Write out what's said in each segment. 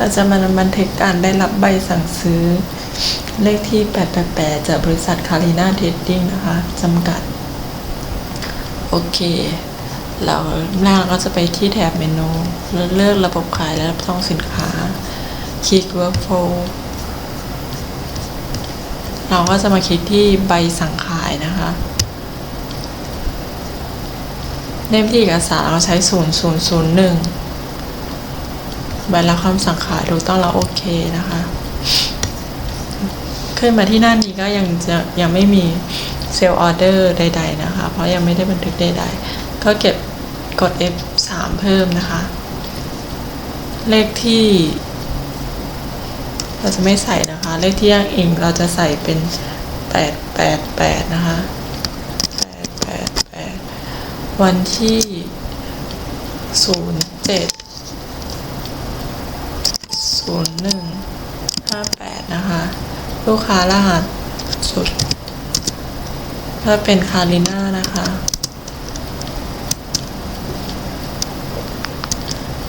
เราจะมาบันทึกการได้รับใบสั่งซื้อ เลขที่ 888 จากบริษัทคารีนาเทรดดิ้งนะคะจำกัด โอเคเราแรกเราก็จะไปที่แถบเมนู เลือกระบบขายและรับรองสินค้า คลิก workflow เราก็จะมาคลิกที่ใบสั่งขายนะคะเล่มที่เอกสารเราใช้ 0001 บรับคำสั่งขายถูกต้องแล้วโอเคนะคะ ขึ้นมาที่หน้านี้ก็ยังจะยังไม่มีเซลล์ออเดอร์ใด ๆ นะคะ เพราะยังไม่ได้บันทึกใด ๆ ก็เก็บกด F3 เพิ่มนะคะ เลขที่ เราจะไม่ใส่นะคะ เลขที่อ้างอิงเราจะใส่เป็น 888 นะคะ 888 วันที่ 07 0158นะคะ ลูกค้ารหัสสุด ถ้าเป็นคาริน่านะคะ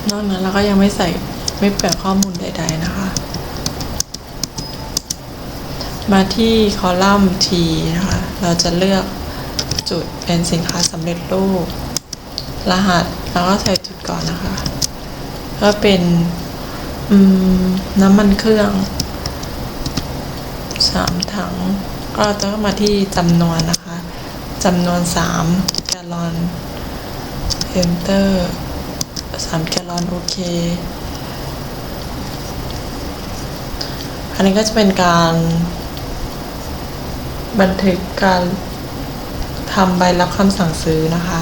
นอกนั้นเราก็ยังไม่ใส่ไม่เปลี่ยนข้อมูลใด ๆ นะคะ มาที่คอลัมน์ T นะคะ เราจะเลือกจุดเป็นสินค้าสำเร็จรูป รหัส แล้วก็ใส่จุดก่อนนะคะ ก็เป็น อืม น้ำมันเครื่องสามถัง ก็ต้องมาที่จำนวนนะคะจำนวนสามแกลลอน enter สามแกลลอนโอเค อันนี้ก็จะเป็นการบันทึกการทำใบรับคำสั่งซื้อนะคะ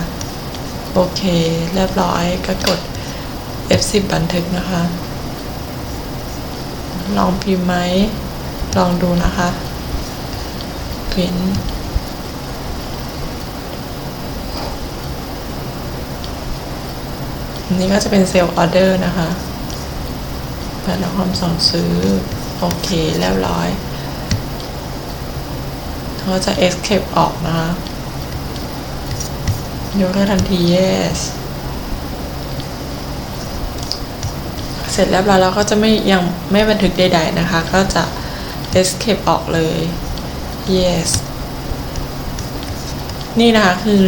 โอเค เรียบร้อยก็กด F10 บันทึกนะคะ ลองพิมพ์ไหม ลองดูนะคะพิมพ์อันนี้ก็จะเป็นเซลล์ออเดอร์นะคะเปิดรับความสั่งซื้อ โอเคเรียบร้อยเราจะ escape ออกนะคะยกเลิกทันที yes เสร็จแล้วเราก็จะไม่ยังไม่บันทึกใด ๆนะคะ ก็จะ escape ออกเลย yes นี่นะคะคือ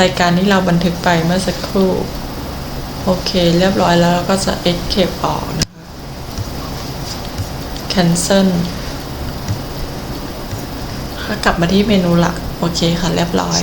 รายการที่เราบันทึกไปเมื่อสักครู่ โอเค เรียบร้อยแล้วเราก็จะ escape ออกนะคะ cancel กลับมาที่เมนูหลัก โอเคค่ะ เรียบร้อย